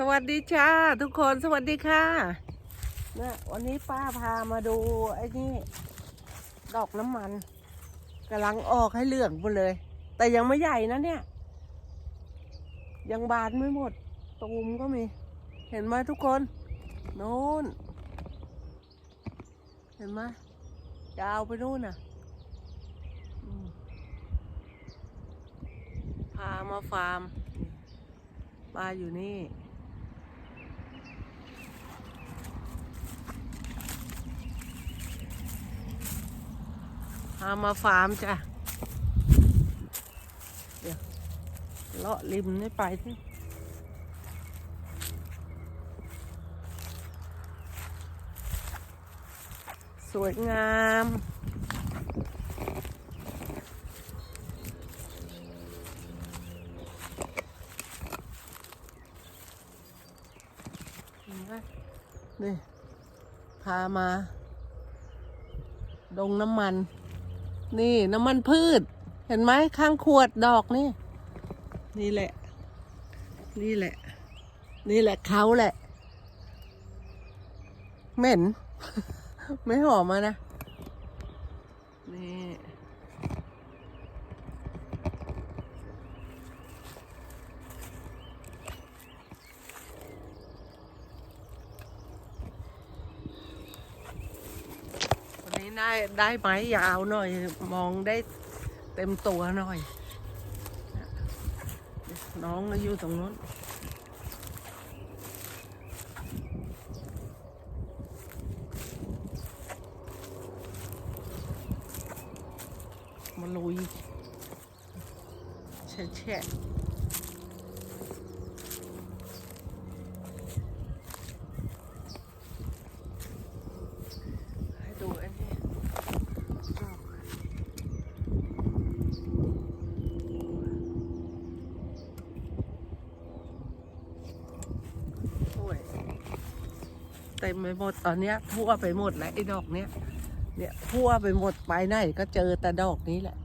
สวัสดีจ้าทุกคนสวัสดีค่ะเนี่ยวันนี้ป้าพามาดูไอ้นี่ดอกน้ำมันกำลังออกให้เหลืองหมดเลย แต่ยังไม่ใหญ่นะเนี่ย ยังบานไม่หมดตูมก็มี เห็นไหมทุกคนโน่น เห็นไหมยาวไปนู่นน่ะพามาฟาร์มปลาอยู่นี่ พามาฟาร์มจ้ะ เดี๋ยวเลาะริมนี่ไปที่สวยงามเห็นไหมนี่ พามา ดงน้ำมัน นี่น้ำมันพืช เห็นไหมข้างขวดดอกนี่ นี่แหละ นี่แหละ นี่แหละเขาแหละ เหม็น ไม่หอมอะนะ นี่ ได้ได้ไม้ยาวหน่อย มองได้เต็มตัวหน่อย น้องอยู่ตรงนู้นมาลุยแช่แช่ให้ดูอันนี้ดอกสวยเต็มไปหมดตอนเนี้ยทั่วไปหมดแล้วไอ้ดอกเนี้ยเนี่ยทั่วไปหมดไปไหนก็เจอแต่ดอกนี้แหละ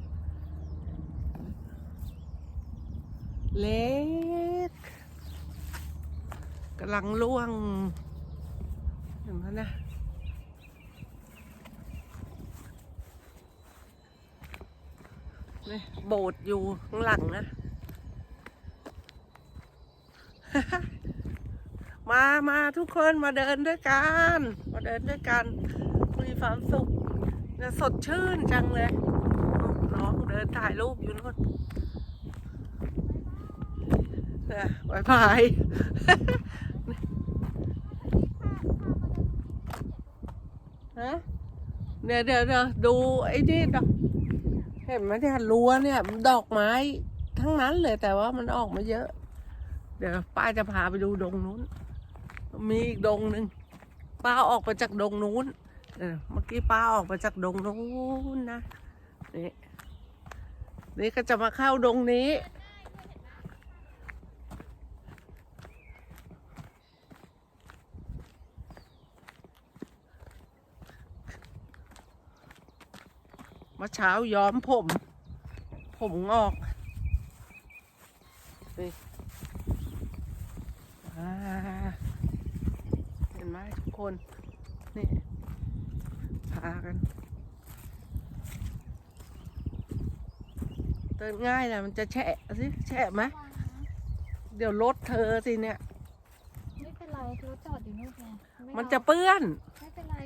เล็กกำลังร่วงอย่างนั้นนะนี่โบสถ์อยู่ข้างหลังนะ มามาทุกคนมาเดินด้วยกัน มาเดินด้วยกันมีความสุขสดชื่นจังเลยน้องเดินถ่ายรูปอยู่นู่นนี่ยบายบายฮะเดี๋ยวเดี๋ยวเดี๋ยวดูไอ้นี่ดอกเห็นไหมเนี่ยรั้วเนี่ยดอกไม้ทั้งนั้นเลยแต่ว่ามันออกมาเยอะ เดี๋ยวป้าจะพาไปดูดงนู้น มีอีกดงหนึ่งป้าออกไปจากดงนู้นเออเมื่อกี้ป้าออกมาจากดงนู้นนะนี่นี่ก็จะมาเข้าดงนี้มื่อเช้าย้อมผม ผมงอกนี่อ่าเห็น ไหมทุกคน นี่ พากันเดินง่ายนะมันจะแฉะสิแฉะไหมเดี๋ยวรถเธอสิเนี่ย ไม่เป็นไรรถจอดอยู่นู่นไงไมันจะเปื้อน ไม่เป็นไร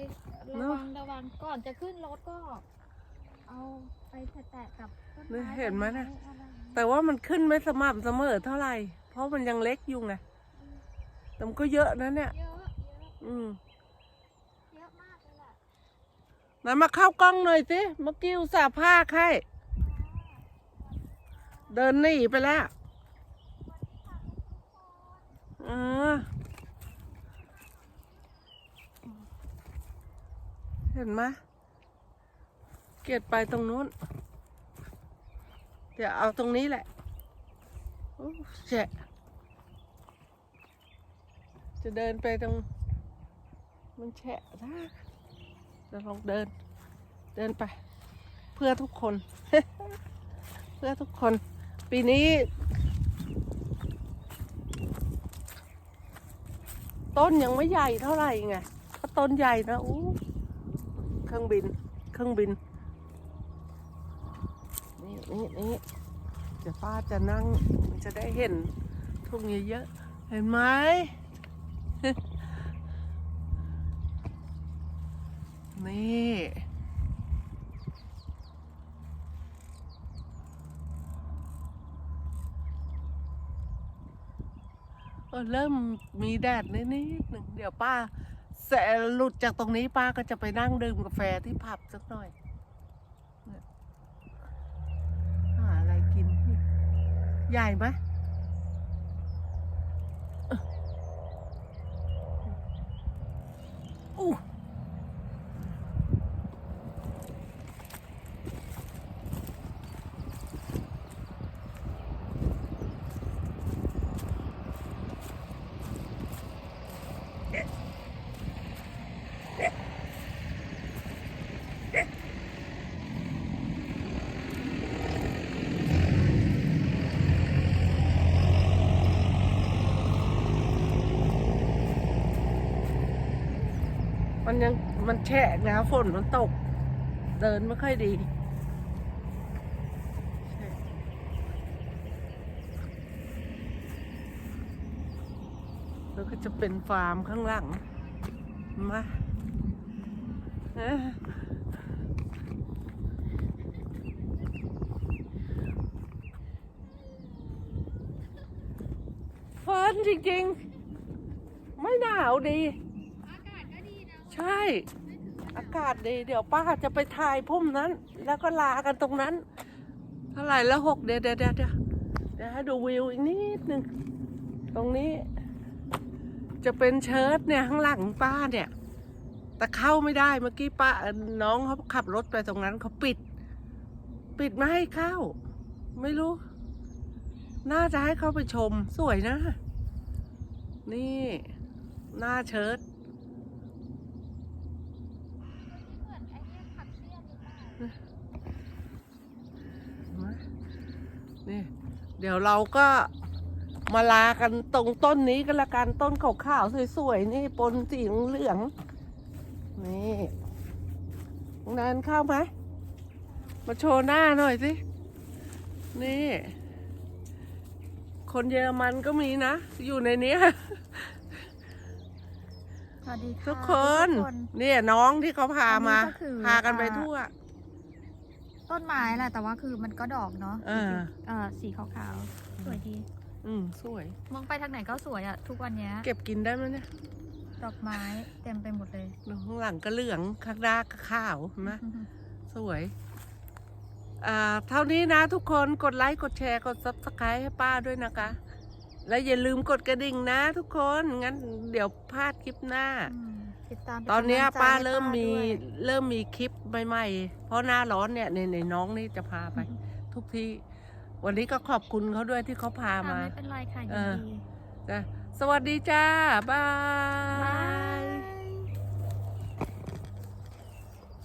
เนระอะวังระวังก่อนจะขึ้นรถก็ เอาไปแตะๆกับต้นนี่ไม้เห็นไหมนะต้อะไรอย่างเงี้ยแต่ว่ามันขึ้นไม่สม่ำเสมอเท่าไหร่ เพราะมันยังเล็กอยู่ไงแต่มันก็เยอะนะเนี่ย เยอะเย อะอืมเยอะมากเลยแหละไหนมาเข้ากล้องหน่อยสิเมื่อกี้อุตส่าห์พากให้เดินหนีไปแล้วเออเห็นไหมเกียดไปตรงนู้น เดี๋ยวเอาตรงนี้แหละโอ้แฉะจะเดินไปตรง มันแฉะนะจะลองเดิน เดินไป เพื่อทุกคน เพื่อทุกคน ปีนี้ ต้นยังไม่ใหญ่เท่าไหร่ไงถ้าต้นใหญ่นะอู้เครื่องบิน เครื่องบิน นี่นี่นี่เดี๋ยวป้าจะนั่ง จะได้เห็นทุ่งเยอะๆเห็นไหม นี่ เริ่มมีแดดนิดนิดหนึ่งเดี๋ยวป้าแสหลุดจากตรงนี้ป้าก็จะไปนั่งดื่มกาแฟที่ผับสักหน่อยเนี่ยหาอะไรกิน ใหญ่ไหม มันยังมันแฉะนะฝนมันตก เดินไม่ค่อยดีแล้วก็จะเป็นฟาร์มข้างหลัง มาเอ้นจริงๆ ไม่หนาวดี อากาศก็ดีนะ ใช่ อากาศดี เดี๋ยวป้าจะไปถ่ายพุ่มนั้น แล้วก็ลากันตรงนั้น เท่าไหร่แล้วหกเดี๋ยวเดี๋ยวเดี๋ยวเดี๋ยวให้ดูวิวอีกนิดนึงตรงนี้ จะเป็นเชิดเนี่ยข้างหลังป้าเนี่ย แต่เข้าไม่ได้เมื่อกี้ป้าน้องเขาขับรถไปตรงนั้นเขาปิด ปิดไม่ให้เข้า ไม่รู้ น่าจะให้เข้าไปชมสวยนะ นี่ หน้าเชิด เหมือนไอ้เนี่ยผักเสี้ย นหรือเปล่านี่เดี๋ยวเราก็มาลากันตรงต้นนี้ก็แล้วกันต้นขาวๆสวยๆนี่ปนสีเหลืองๆนี่น้องแนนเข้าไหมมาโชว์หน้าหน่อยสิ นี่ คนเยอรมันก็มีนะ อยู่ในเนี้ยสวัสดีค่ะทุกคน เนี่ยน้องที่เขาพามาอันนี้ก็คือพากันไปทั่ว ต้นไม้แหละแต่ว่าคือมันก็ดอกเนาะเออเออสีขาวๆ สวยดี อืมสวย มองไปทางไหนก็สวยอะทุกวันเนี้ย เก็บกินได้ไหมเนี่ยดอกไม้เต็มไปหมดเลย ข้างหลังก็เหลืองข้างหน้าก็ขาวเห็นไหมสวย อ่า เท่านี้นะทุกคน กดไลค์ กดแชร์ กด subscribe ให้ป้าด้วยนะคะ และอย่าลืมกดกระดิ่งนะทุกคน งั้นเดี๋ยวพลาดคลิปหน้า อืม ติดตามเป็ตอนเนี้ยกำลังใจป้าให้เริ่มมีด้วยเริ่มมีคลิปใหม่ๆ เพราะหน้าร้อนเนี่ยในในน้องนี่จะพาไป ทุกที่วันนี้ก็ขอบคุณเขาด้วยที่เขาพาค่ะมาไม่เป็นไรค่ะเอยินอดีจ้ะสวัสดีจ้าบายบาย